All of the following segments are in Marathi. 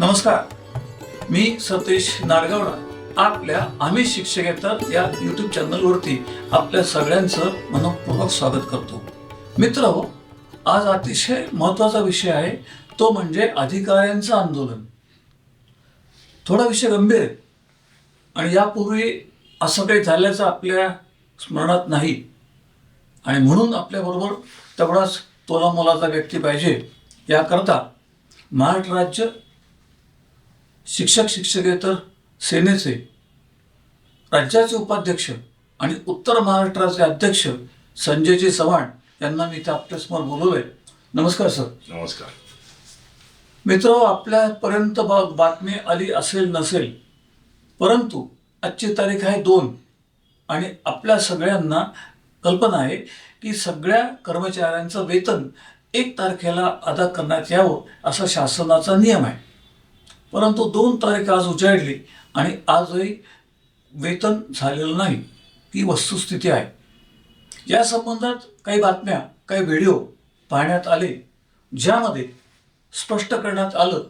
नमस्कार. मी सतीश नाडगावडा. आपल्या आम्ही शिक्षक येतात या यूट्यूब चॅनलवरती आपल्या सगळ्यांचं मनपूर्वक स्वागत करतो. मित्र हो आज अतिशय महत्त्वाचा विषय आहे. तो म्हणजे अधिकाऱ्यांचं आंदोलन. थोडा विषय गंभीर आहे. आणि यापूर्वी असं काही झाल्याचं आपल्या स्मरणात नाही. आणि म्हणून आपल्याबरोबर तेवढाच तोला मोलाचा व्यक्ती पाहिजे. याकरता महाराष्ट्र राज्य शिक्षक शिक्षकेतर सेनेचे. राज्याचे उपाध्यक्ष आणि उत्तर महाराष्ट्राचे अध्यक्ष संजयजी चव्हाण यांना मी इथे आपल्यासमोर बोलवलंय. नमस्कार सर. नमस्कार. मित्र आपल्यापर्यंत बा बातमी आली असेल नसेल परंतु आजची तारीख आहे दोन आणि आपल्या सगळ्यांना कल्पना आहे की सगळ्या कर्मचाऱ्यांचं वेतन एक तारखेला अदा करण्यात यावं असा शासनाचा नियम आहे. परंतु दोन तारीख आज उजाडली आणि आजही वेतन झालेलं नाही. ही वस्तुस्थिती आहे. या संबंधात काही बातम्या काही व्हिडिओ पाहण्यात आले ज्यामध्ये स्पष्ट करण्यात आलं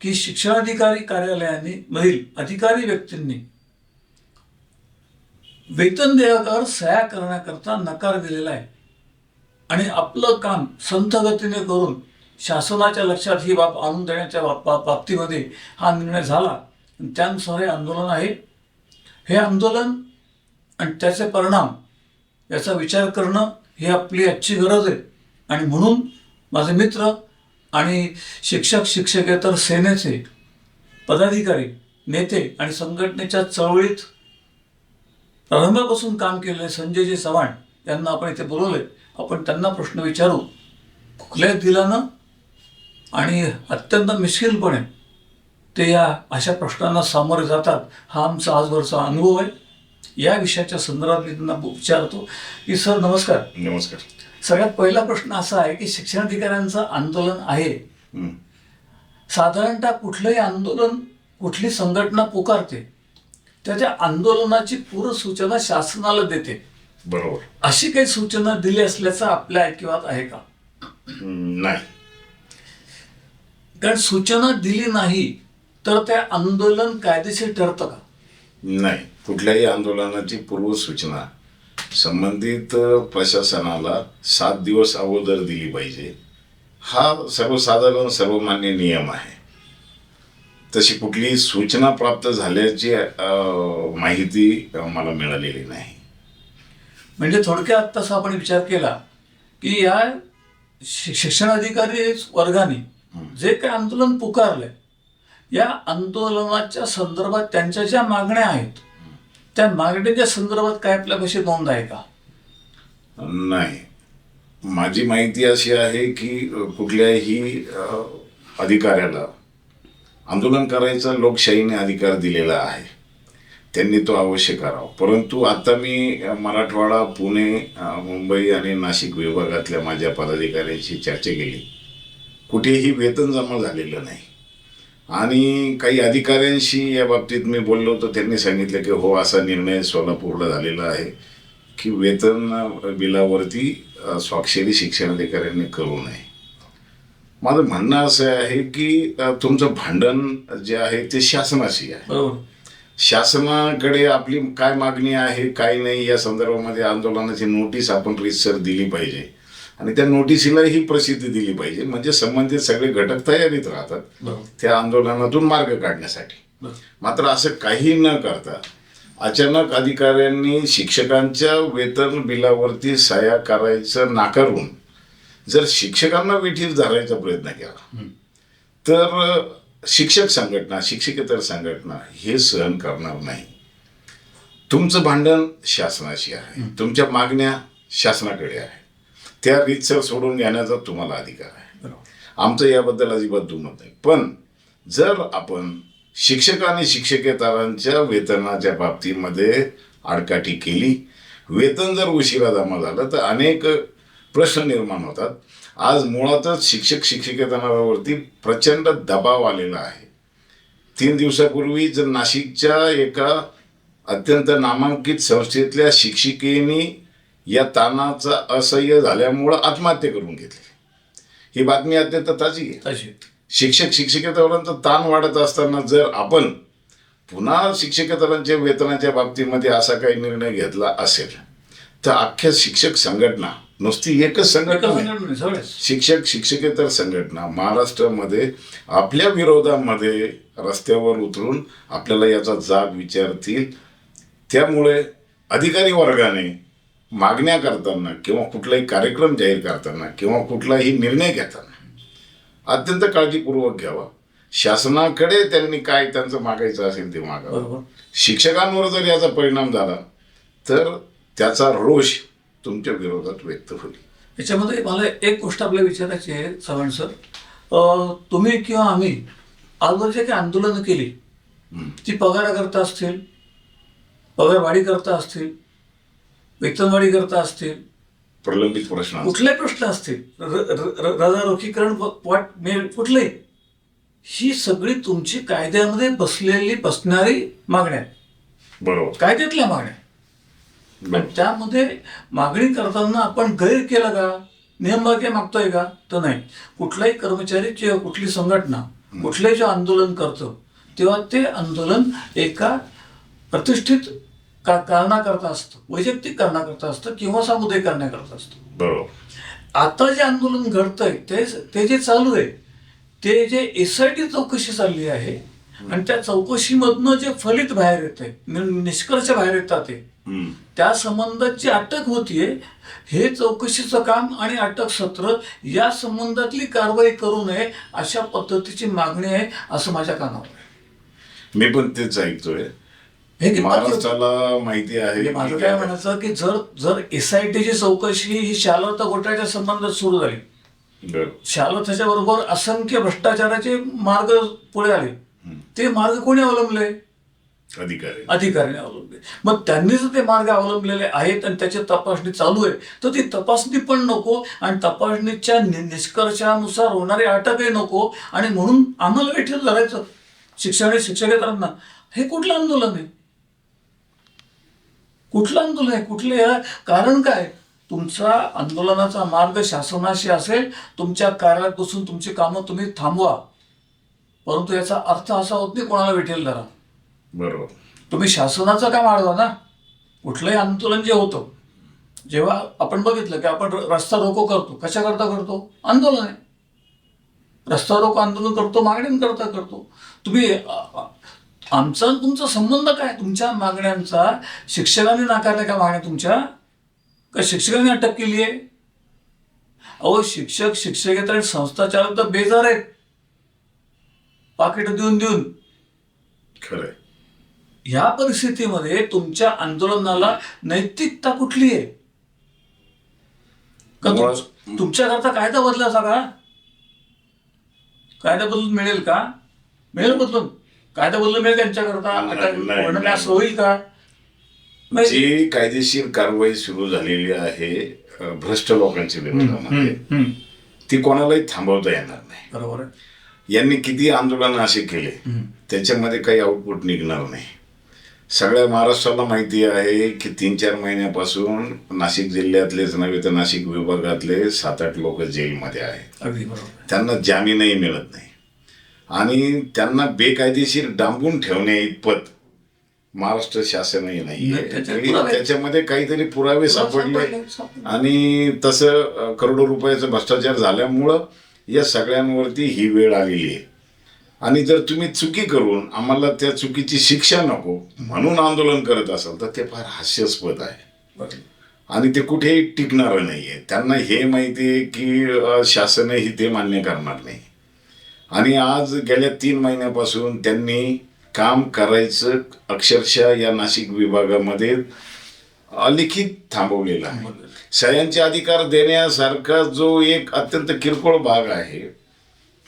की शिक्षणाधिकारी कार्यालयाने मधील अधिकारी व्यक्तींनी वेतन देयकावर सह्या करण्याकरता नकार दिलेला आहे. आणि आपलं काम संथ गतीने करून शासनाच्या लक्षात ही बाब आणून देण्याच्या बाब बाबतीमध्ये हा निर्णय झाला. त्यानुसार हे आंदोलन आहे. हे आंदोलन आणि त्याचे परिणाम याचा विचार करणं ही आपली आजची गरज आहे. आणि म्हणून माझे मित्र आणि शिक्षक शिक्षकेतर सेनेचे पदाधिकारी नेते आणि संघटनेच्या चळवळीत प्रारंभापासून काम केलेले संजयजी चव्हाण यांना आपण इथे बोलवले आपण त्यांना प्रश्न विचारू. खुल्या दिलानं आणि अत्यंत मिश्किलपणे ते या अशा प्रश्नांना सामोरे जातात. हा आमचा आजवरचा अनुभव आहे. या विषयाच्या संदर्भात मी त्यांना विचारतो की सर नमस्कार. नमस्कार. सगळ्यात पहिला प्रश्न असा आहे की शिक्षणाधिकाऱ्यांचं आंदोलन आहे. साधारणतः कुठलंही आंदोलन कुठली संघटना पुकारते त्याच्या आंदोलनाची पूर्वसूचना शासनाला देते. बरोबर. अशी काही सूचना दिली असल्याचं आपल्या ऐकिवात आहे का? नाही. कारण सूचना दिली नाही तर ते आंदोलन कायदेशीर ठरतं का? नाही कुठल्याही आंदोलनाची पूर्वसूचना संबंधित प्रशासनाला सात दिवस अगोदर दिली पाहिजे. हा सर्वसाधारण सर्वमान्य नियम आहे. तशी कुठलीही सूचना प्राप्त झाल्याची माहिती मला मिळालेली नाही. म्हणजे थोडक्यात तसा आपण विचार केला की या शिक्षणाधिकारी वर्गाने जे काही आंदोलन पुकारलंय या आंदोलनाच्या संदर्भात त्यांच्या ज्या मागण्या आहेत त्या मागण्याच्या संदर्भात काय आपल्यापाशी नोंद आहे का? नाही. माझी माहिती अशी आहे की कुठल्याही अधिकाऱ्याला आंदोलन करायचा लोकशाहीने अधिकार दिलेला आहे. त्यांनी तो अवश्य करावा. परंतु आता मी मराठवाडा पुणे मुंबई आणि नाशिक विभागातल्या माझ्या पदाधिकाऱ्यांशी चर्चा केली. कुठेही वेतन जमा झालेलं नाही. आणि काही अधिकाऱ्यांशी या बाबतीत मी बोललो तर त्यांनी सांगितलं की हो असा निर्णय सोलापूरला झालेला आहे की वेतन बिलावरती स्वाक्षरी शिक्षणाधिकाऱ्यांनी करू नये. माझं म्हणणं असं आहे की तुमचं भांडण जे आहे ते शासनाशी आहे. बरोबर शासनाकडे आपली काय मागणी आहे काय नाही या संदर्भामध्ये आंदोलनाची नोटीस आपण रितसर दिली पाहिजे. आणि त्या नोटिसीला ही प्रसिद्धी दिली पाहिजे. म्हणजे संबंधित सगळे घटक तयारीत राहतात त्या आंदोलनातून मार्ग काढण्यासाठी. मात्र असं काही न करता अचानक अधिकाऱ्यांनी शिक्षकांच्या वेतन बिलावरती सह्या करायचं नाकारून जर शिक्षकांना विठीत धरायचा प्रयत्न केला तर शिक्षक संघटना शिक्षकेतर संघटना हे सहन करणार नाही. तुमचं भांडण शासनाशी आहे. तुमच्या मागण्या शासनाकडे आहे. त्या रीतसर सोडून घेण्याचा तुम्हाला अधिकार आहे. आमचं याबद्दल अजिबात दुमत नाही. पण जर आपण शिक्षक आणि शिक्षकेतरांच्या वेतनाच्या बाबतीमध्ये आडकाठी केली वेतन जर उशिरा जमा झालं तर अनेक प्रश्न निर्माण होतात. आज मुळातच शिक्षक शिक्षकेतरांवरती प्रचंड दबाव आलेला आहे. तीन दिवसापूर्वी जर नाशिकच्या एका अत्यंत नामांकित संस्थेतल्या शिक्षिकेनी या ताणाचा असह्य झाल्यामुळं आत्महत्या करून घेतली. ही बातमी अत्यंत ताजी आहे. शिक्षक शिक्षकेतरांचा ताण वाढत असताना जर आपण पुन्हा शिक्षकेतरांच्या वेतनाच्या बाबतीमध्ये असा काही निर्णय घेतला असेल तर अख्ख्या शिक्षक संघटना नुसती एकच संघटना शिक्षक शिक्षकेतर संघटना महाराष्ट्रामध्ये आपल्या विरोधामध्ये रस्त्यावर उतरून आपल्याला याचा जाब विचारतील. त्यामुळे अधिकारी वर्गाने मागण्या करताना किंवा कुठलाही कार्यक्रम जाहीर करताना किंवा कुठलाही निर्णय घेताना अत्यंत काळजीपूर्वक घ्यावा. शासनाकडे त्यांनी काय त्यांचं मागायचं असेल ते मागावं. शिक्षकांवर जर याचा परिणाम झाला तर त्याचा रोष तुमच्या विरोधात व्यक्त होईल. याच्यामध्ये मला एक गोष्ट आपल्याला विचारायची आहे चव्हाण सर. तुम्ही किंवा आम्ही आजवर जे काही आंदोलनं केली ती पगाराकरता असतील पगारवाढी करता असतील वेतनवाढी करता असतील प्रलंबित प्रश्न. कुठलेही प्रश्न असतील रजारोखीकरण वाट मेल कुठले ही सगळी तुमची कायद्यामध्ये बसलेली बसणारी मागण्या. बरोबर. कायद्यातल्या मागण्या त्यामध्ये मागणी करताना आपण गैर केलं का नियमबाह्य मागतोय का तर नाही. कुठलाही कर्मचारी किंवा कुठली संघटना कुठलंही जे आंदोलन करतं तेव्हा ते आंदोलन एका प्रतिष्ठित का कारणाकरता असतं वैयक्तिक कारणाकरता असतं किंवा सामुदायिक कारणाकरता असतं बरोबर आता जे आंदोलन घडतंय ते ते जे चालू आहे ते जे एस आय टी चौकशी चालली आहे आणि त्या चौकशीमधनं जे फलित बाहेर येते निष्कर्ष बाहेर येतात ते. त्या संबंधात जी अटक होतीये हे चौकशीचं काम आणि अटक सत्र या संबंधातली कारवाई करू नये अशा पद्धतीची मागणी आहे असं माझ्या कानावर आहे. मी पण तेच ऐकतोय हे? महाराष्ट्राला माहिती आहे म्हणजे माझं काय म्हणायचं की जर जर एस आय टीची चौकशी ही शालता घोटाळ्याच्या संबंधात सुरू झाली. शालताच्या बरोबर असंख्य भ्रष्टाचाराचे मार्ग पुढे आले. ते मार्ग कोणी अवलंबले? अधिकारी अधिकाऱ्याने अवलंबले. मग त्यांनी जर ते मार्ग अवलंबलेले आहेत आणि त्याची तपासणी चालू आहे तर ती तपासणी पण नको आणि तपासणीच्या निष्कर्षानुसार होणारी अटकही नको आणि म्हणून आम्हाला वेठील धरायचं. शिक्षण शिक्षकेतरांना. हे कुठलं आंदोलन आहे? कुठलं आंदोलन आहे? कुठलं? कारण काय? तुमचा आंदोलनाचा मार्ग शासनाशी असेल तुमच्या कार्यालयात बसून तुमची कामं तुम्ही थांबवा. परंतु याचा अर्थ असा होत नाही कोणाला वेठेल धरा बरोबर. तुम्ही शासनाचं काम आडवा ना. कुठलंही आंदोलन जे होतं जेव्हा आपण बघितलं की आपण रस्ता रोको करतो कशाकरता करतो? आंदोलन आहे. रस्ता रोको आंदोलन करतो मागण्यांकरता करतो तुम्ही अ- अ- आमचा आणि तुमचा संबंध काय? तुमच्या मागण्यांचा शिक्षकांनी नाकारल्या का मागण्या तुमच्या? का शिक्षकांनी अटक केली आहे? अहो शिक्षक शिक्षकेतर आणि संस्था चालक तर बेजार आहेत. पाकिट देऊन देऊन. खरंय. ह्या परिस्थितीमध्ये तुमच्या आंदोलनाला नैतिकता कुठली आहे? का तुमच्याकरता कायदा बदलायचा का? कायदा बदलून मिळेल का? मिळेल बदलून? कायदा बदलून मिळेल त्यांच्याकरता नाही, आता नाही. असं होईल का नाही. जी कायदेशीर कारवाई सुरू झालेली आहे अ, भ्रष्ट लोकांच्या विरोधामध्ये हम्म, हम्म. ती कोणालाही थांबवता येणार नाही बरोबर आहे यांनी किती आंदोलन असे केले त्याच्यामध्ये काही आउटपुट निघणार नाही सगळ्या महाराष्ट्राला माहिती आहे की तीन चार महिन्यापासून नाशिक जिल्ह्यातलेच नव्हे तर नाशिक विभागातले सात आठ लोक जेलमध्ये आहेत अगदी बरोबर. त्यांना जामीनही मिळत नाही आणि त्यांना बेकायदेशीर डांबून ठेवणे इतपत महाराष्ट्र शासनही नाही, त्याच्यामध्ये काहीतरी पुरावे सापडले. आणि तसं करोडो रुपयाचा भ्रष्टाचार झाल्यामुळं या सगळ्यांवरती ही वेळ आलेली आहे. आणि जर तुम्ही चुकी करून आम्हाला त्या चुकीची शिक्षा नको म्हणून आंदोलन करत असाल तर ते फार हास्यास्पद आहे. आणि ते कुठेही टिकणारं नाही आहे त्यांना हे माहिती आहे की शासनही ते मान्य करणार नाही. आणि आज गेल्या तीन महिन्यापासून त्यांनी काम करायचं अक्षरशः या नाशिक विभागामध्ये अलिखित थांबवलेलं आहे. सह्यांचे अधिकार देण्यासारखा जो एक अत्यंत किरकोळ भाग आहे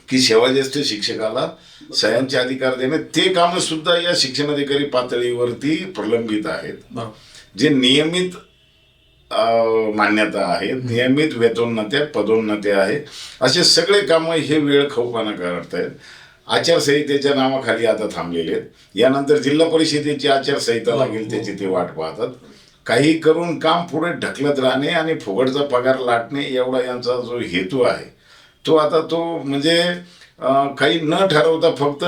की सेवाज्येष्ठ शिक्षकाला सह्यांचे अधिकार देणे ते कामं सुद्धा या शिक्षणाधिकारी पातळीवरती प्रलंबित आहेत. जे नियमित मान्यता आहेत नियमित वेतोन्नत्या पदोन्नत्या आहेत असे सगळे कामं हे वेळ खाऊपणा करत आहेत. आचारसंहितेच्या नावाखाली आता थांबलेले आहेत. यानंतर जिल्हा परिषदेची आचारसंहिता लागेल त्याची ते वाट पाहतात. काही करून काम पुढे ढकलत राहणे आणि फुकटचा पगार लाटणे एवढा यांचा जो हेतू आहे तो आता तो म्हणजे काही न ठरवता फक्त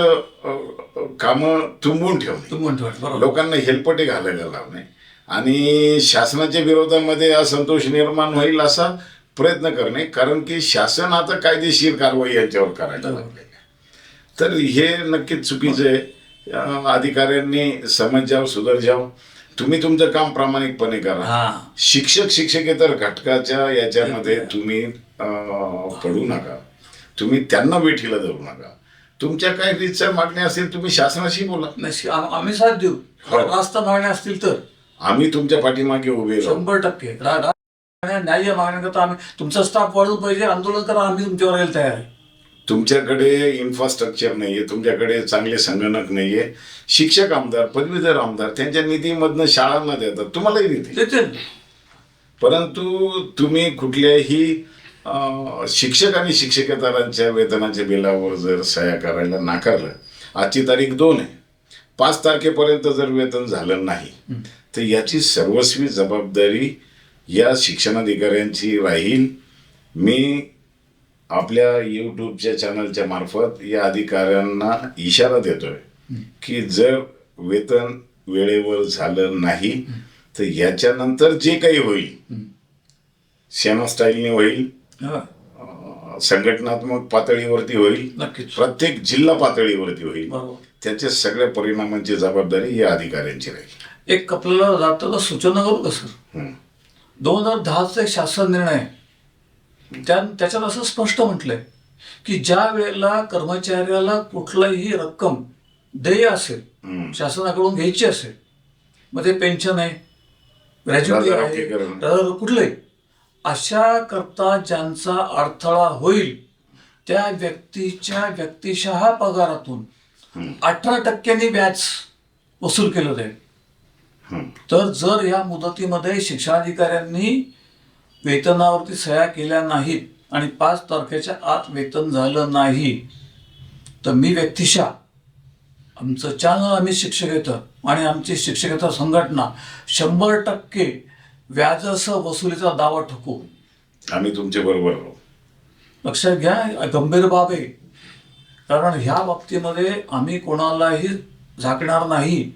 कामं तुंबून ठेवणे. म्हणतो बरोबर. लोकांना हेलपटे घालायला लावणे. आणि शासनाच्या विरोधामध्ये असंतोष निर्माण होईल असा प्रयत्न करणे कारण की शासन आता कायदेशीर कारवाई यांच्यावर करायला लागलेलं आहे. तर हे नक्कीच चुकीचं आहे. अधिकाऱ्यांनी समज जाव सुधर जाव तुम्ही तुमचं काम प्रामाणिकपणे करा. हा. शिक्षक शिक्षकेतर घटकाच्या याच्यामध्ये तुम्ही पडू नका. तुम्ही त्यांना वेठीला धरू नका. तुमच्या काय रीतच्या मागण्या असतील तुम्ही शासनाशी बोला. आम- आम्ही साथ देऊ. हो. रास्ता मागण्या असतील तर. आम्ही तुमच्या पाठीमागे उभे राहू. शंभर टक्के. न्याय्य मागण्याकरता आम्ही तुमचा स्टाफ वाढवून पाहिजे आंदोलन करा आम्ही तुमच्यावर यायला तयार आहे. तुमच्याकडे इन्फ्रास्ट्रक्चर नाहीये तुमच्याकडे चांगले संगणक नाहीये. शिक्षक आमदार पदवीधर आमदार त्यांच्या निधीमधनं शाळांना देतात तुम्हालाही देते परंतु तुम्ही कुठल्याही शिक्षक आणि शिक्षकेतरांच्या वेतनाच्या बिलावर जर सह्या करायला नाकारलं आजची तारीख दोन आहे. पाच तारखेपर्यंत जर वेतन झालं नाही तर याची सर्वस्वी जबाबदारी या शिक्षणाधिकाऱ्यांची राहील. मी आपल्या यूट्यूबच्या चॅनलच्या मार्फत या अधिकाऱ्यांना इशारा देतोय की जर वेतन वेळेवर झालं नाही तर याच्यानंतर जे काही होईल सेना स्टाईलने होईल संघटनात्मक पातळीवरती होईल नक्कीच. प्रत्येक जिल्हा पातळीवरती होईल त्याच्या सगळ्या परिणामांची जबाबदारी या अधिकाऱ्यांची राहील. एक आपल्याला जाताना सूचना करू का सर. दोन हजार दहाचा एक शासन निर्णय त्या त्याच्यात असं स्पष्ट म्हटलंय की ज्या वेळेला कर्मचाऱ्याला कुठलाही रक्कम देय असेल. शासनाकडून घ्यायची असेल मग ते पेन्शन आहे ग्रॅज्युटी आहे कुठलंही अशा करता ज्यांचा अडथळा होईल त्या व्यक्तीच्या व्यक्तिशः पगारातून. अठरा टक्क्यांनी व्याज वसूल केलं जाईल. तर जर या मुदतीमध्ये शिक्षणाधिकाऱ्यांनी वेतनावरती सह्या केल्या नाहीत आणि पाच तारखेच्या आत वेतन झालं नाही तर मी व्यक्तिशा आमचं चॅनल आम्ही शिक्षकेतर आणि आमची शिक्षकेतर संघटना शंभर टक्के व्याजासह वसुलीचा दावा ठोकू आम्ही तुमच्या बरोबर लक्षात घ्या गंभीर बाब आहे. कारण ह्या बाबतीमध्ये आम्ही कोणालाही झाकणार नाही.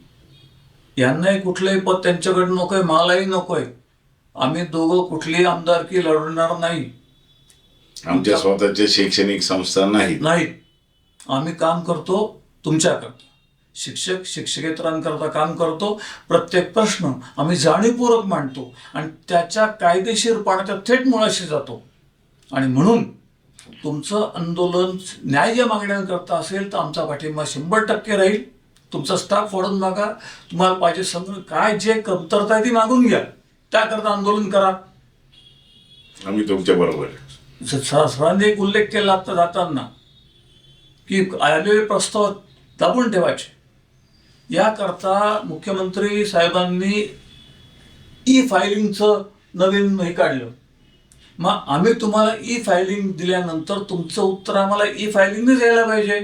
यांनाही कुठलंही पद त्यांच्याकडे नकोय मलाही नकोय. आम्ही दोघं कुठलीही आमदारकी लढणार नाही. आमच्या स्वतःच्या शैक्षणिक संस्था नाहीत. नाहीत आम्ही काम करतो तुमच्याकरता शिक्षक शिक्षकेतरांकरता काम करतो. प्रत्येक प्रश्न आम्ही जाणीवपूर्वक मांडतो आणि त्याच्या कायदेशीरपणाच्या थेट मुळाशी जातो. आणि म्हणून तुमचं आंदोलन न्याय्य मागण्यांकरता असेल तर आमचा पाठिंबा शंभर टक्के राहील. तुमचा स्टाफ वाढून मागा तुम्हाला पाहिजे समजून काय जे कमतरता आहे ती मागून घ्या. त्याकरता आंदोलन करा. आम्ही तुमच्या बरोबर सरांनी एक उल्लेख केला आता जाताना की आलेले प्रस्ताव दाबून ठेवायचे. याकरता मुख्यमंत्री साहेबांनी ई फायलिंगचं नवीन हे काढलं. मग आम्ही तुम्हाला ई फायलिंग दिल्यानंतर तुमचं उत्तर आम्हाला ई फायलिंगनेच यायला पाहिजे.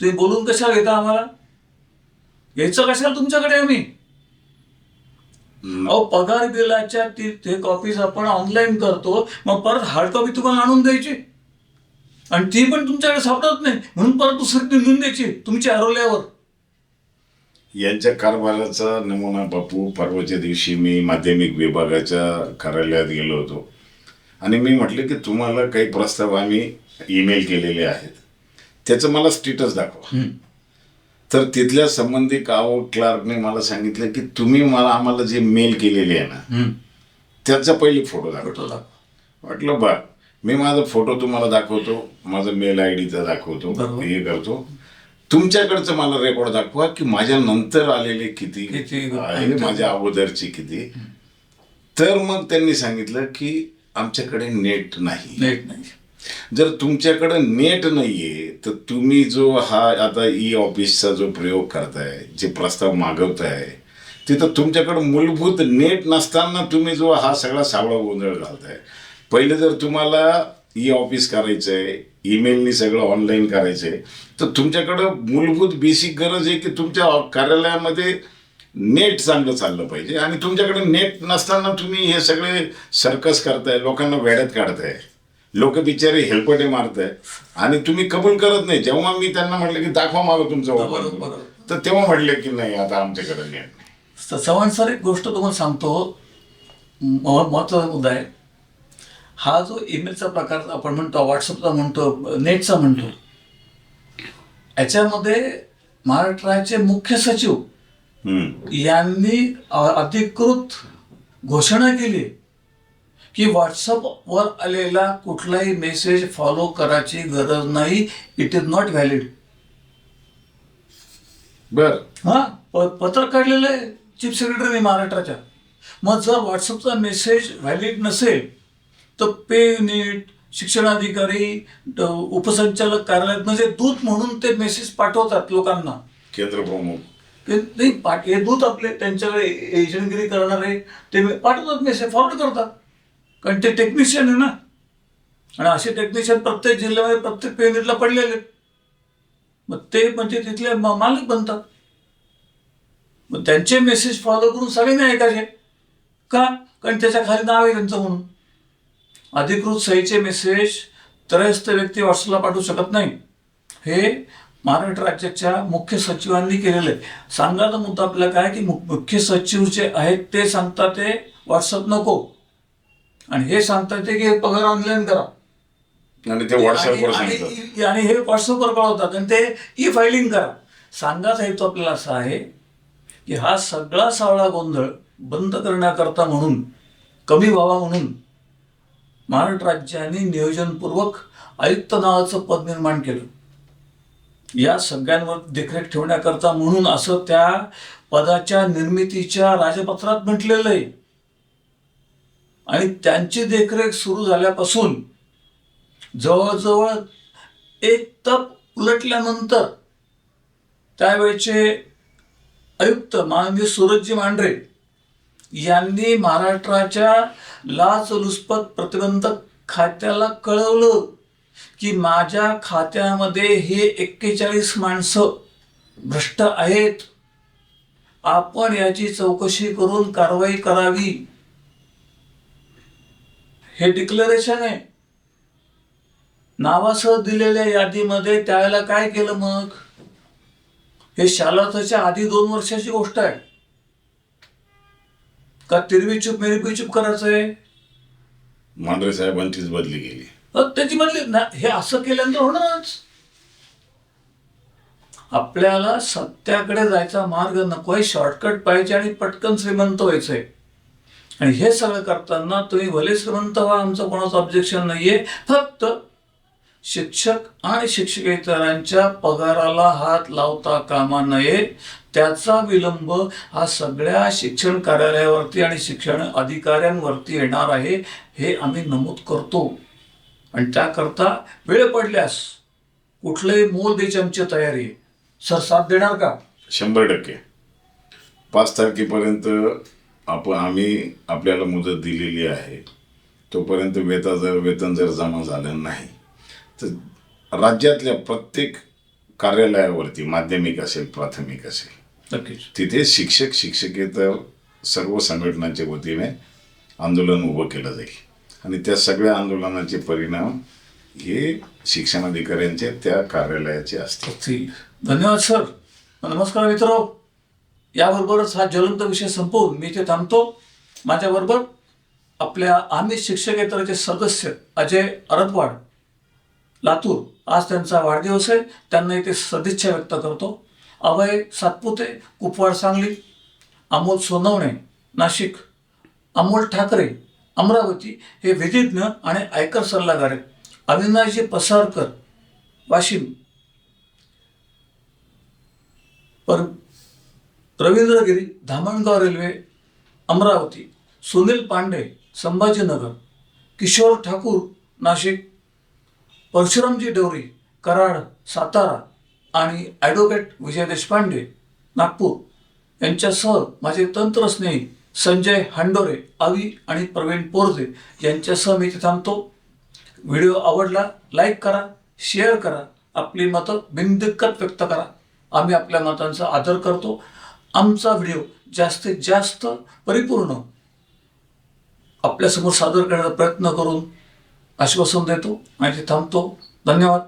तुम्ही बोलून कशाला घेता आम्हाला? घ्यायचं कशाला तुमच्याकडे आम्ही? अहो पगार बिलाच्या ती ते कॉपीज आपण ऑनलाईन करतो मग परत हार्ड कॉपी तुम्हाला आणून द्यायची. आणि ती पण तुमच्याकडे सापडत नाही म्हणून परत दुसरी निघून द्यायची तुमच्या हरवल्यावर. यांच्या कारभाराचा नमुना बापू परवाच्या दिवशी मी माध्यमिक विभागाच्या कार्यालयात गेलो होतो. आणि मी म्हटलं की तुम्हाला काही प्रस्ताव आम्ही ईमेल केलेले आहेत. त्याचं मला स्टेटस दाखवा. तर तिथल्या संबंधित आव क्लार्कने मला सांगितलं की तुम्ही मला आम्हाला जे मेल केलेले आहे ना त्याचा पहिले फोटो दाखवा फोटो दाखवा. म्हटलं बर. मी माझा फोटो तुम्हाला दाखवतो. माझा मेल आय डीचा दाखवतो. हे करतो. तुमच्याकडचं मला रेकॉर्ड दाखवा की माझ्या नंतर आलेले किती किती आहे माझ्या अगोदरची किती तर मग त्यांनी सांगितलं की आमच्याकडे नेट नाही. नेट नाही. जर तुमच्याकडे नेट नाहीये तर तुम्ही जो हा आता ई ऑफिसचा जो प्रयोग करताय जे प्रस्ताव मागवताय तिथं तुमच्याकडे मूलभूत नेट नसताना तुम्ही जो हा सगळा सावळा गोंधळ घालताय. पहिले जर तुम्हाला ई ऑफिस करायचंय ईमेलनी सगळं ऑनलाईन करायचंय तर तुमच्याकडं मूलभूत बेसिक गरज आहे की तुमच्या कार्यालयामध्ये नेट चांगलं चाललं पाहिजे. आणि तुमच्याकडे नेट नसताना तुम्ही हे सगळे सर्कस करताय लोकांना वेड्यात काढताय. लोक बिचारे हेलपटे मारताय. आणि तुम्ही कबूल करत नाही. जेव्हा मी त्यांना म्हटलं की दाखवा मला तुमचं बरोबर. तर तेव्हा म्हटले की नाही आता आमच्याकडे नाही. तर चव्हाण सर एक गोष्ट तुम्हाला सांगतो. म- महत्त्वाचा मुद्दा आहे. हा जो ईमेलचा प्रकार आपण म्हणतो व्हॉट्सअपचा म्हणतो नेटचा म्हणतो याच्यामध्ये महाराष्ट्राचे मुख्य सचिव. यांनी अधिकृत घोषणा केली की व्हॉट्सअपवर आलेला कुठलाही मेसेज फॉलो करायची गरज नाही. इट इज नॉट व्हॅलिड बर. हा प- पत्र काढलेलं आहे चीफ सेक्रेटरीने महाराष्ट्राच्या. मग जर व्हॉट्सअपचा मेसेज व्हॅलिड नसेल तर पे युनिट शिक्षणाधिकारी उपसंचालक कार्यालयात म्हणजे दूत म्हणून ते मेसेज पाठवतात लोकांना. केंद्र प्रमुख. ते नाही पाठ हे दूत आपले त्यांच्याकडे एजंटगिरी करणारे ते पाठवतात मेसेज फॉरवर्ड करतात. कारण ते टेक्निशियन आहे ना. आणि असे टेक्निशियन प्रत्येक जिल्ह्यामध्ये प्रत्येक पे पडलेले. आहेत. मग ते म्हणजे तिथले मालक बनतात. मग त्यांचे मेसेज फॉलो करून सगळ्यांनी ऐकायचे. का? कारण त्याच्याखाली नाव आहे त्यांचं म्हणून. अधिकृत सहीचे मेसेज त्रयस्थ व्यक्ती व्हॉट्सअपला पाठवू शकत नाही. हे महाराष्ट्र राज्याच्या मुख्य सचिवांनी केलेलं आहे. सांगायचा मुद्दा आपल्याला काय की मु- मुख्य सचिव जे आहेत ते सांगतात ते व्हॉट्सअप नको. आणि हे सांगतात ते की हे पगार ऑनलाईन करा. आणि ते व्हॉट्सअपवर सांगतात. आणि हे व्हॉट्सअपवर कळवतात आणि ते ई फायलिंग करा. सांगायचा हेतू आपल्याला असा आहे की हा सगळा सावळा गोंधळ बंद करण्याकरता म्हणून कमी व्हावा म्हणून महाराष्ट्र राज्याने नियोजनपूर्वक आयुक्त नावाचं पद निर्माण केलं. या सगळ्यांवर देखरेख ठेवण्याकरता म्हणून असं त्या पदाच्या निर्मितीच्या राजपत्रात म्हटलेलं आहे. आणि त्यांची देखरेख सुरू झाल्यापासून जवळजवळ एक तप उलटल्यानंतर त्यावेळचे आयुक्त माननीय सूरजजी मांढरे यांनी महाराष्ट्राच्या लाचलुचपत प्रतिबंधक खात्याला कळवलं की माझ्या खात्यामध्ये हे एक्केचाळीस माणसं भ्रष्ट आहेत. आपण याची चौकशी करून कारवाई करावी. हे डिक्लेरेशन आहे. नावासह दिलेल्या यादीमध्ये त्यावेळेला काय केलं मग? हे शालाथच्या आधी दोन वर्षाची गोष्ट आहे. का तिरवी चूप मेरी चूप करायचं आहे? मांढरे साहेबांचीच बदली गेली त्याची म्हणली ना हे असं केल्यानंतर होणारच. आपल्याला सत्याकडे जायचा मार्ग नकोय शॉर्टकट पाहिजे आणि पटकन श्रीमंत व्हायचंय. आणि हे सगळं करताना तुम्ही भले श्रीमंत व्हा आमचं कोणाचं ऑब्जेक्शन नाहीये. फक्त शिक्षक आणि शिक्षकेतरांच्या पगाराला हात लावता कामा नये. त्याचा विलंब हा सगळ्या शिक्षण कार्यालयावरती आणि शिक्षण अधिकाऱ्यांवरती येणार आहे हे आम्ही नमूद करतो. आणि त्याकरता वेळ पडल्यास कुठलंही मोल द्यायची आमची तयारी सर साथ देणार का? शंभर टक्के. पाच तारखेपर्यंत आपण आम्ही आपल्याला मुदत दिलेली आहे. तोपर्यंत वेता जर वेतन जर जमा झालं नाही तर राज्यातल्या प्रत्येक कार्यालयावरती माध्यमिक असेल प्राथमिक असेल तिथे शिक्षक शिक्षकेतर सर्व संघटनांच्या वतीने आंदोलन उभं केलं जाईल. आणि त्या सगळ्या आंदोलनाचे परिणाम हे शिक्षणाधिकाऱ्यांचे त्या कार्यालयाचे असतील. ठीक धन्यवाद सर. नमस्कार मित्र. याबरोबरच हा ज्वलंत विषय संपवून मी इथे थांबतो. माझ्याबरोबर आपल्या आम्ही शिक्षकेतराचे सदस्य अजय अरदवाड लातूर. आज त्यांचा वाढदिवस आहे. त्यांना इथे सदिच्छा व्यक्त करतो. अभय सातपुते कुपवाड सांगली अमोल सोनवणे नाशिक अमोल ठाकरे अमरावती हे विधिज्ञ आणि आयकर सल्लागार आहेत. अविनाशजी पसारकर वाशिम. पर रवींद्रगिरी धामणगाव रेल्वे अमरावती सुनील पांडे संभाजीनगर किशोर ठाकूर नाशिक परशुरामजी डवरी कराड सातारा आणि ॲडव्होकेट विजय देशपांडे नागपूर यांच्यासह माझे तंत्रस्नेही संजय हांडोरे आवी आणि प्रवीण पोरजे यांच्यासह मी इथे थांबतो. व्हिडिओ आवडला लाईक करा शेअर करा आपली मतं बिनदिक्कत व्यक्त करा. आम्ही आपल्या मतांचा आदर करतो. आमचा व्हिडिओ जास्तीत जास्त परिपूर्ण आपल्यासमोर सादर करण्याचा प्रयत्न करून आश्वासन देतो आणि थांबतो. धन्यवाद.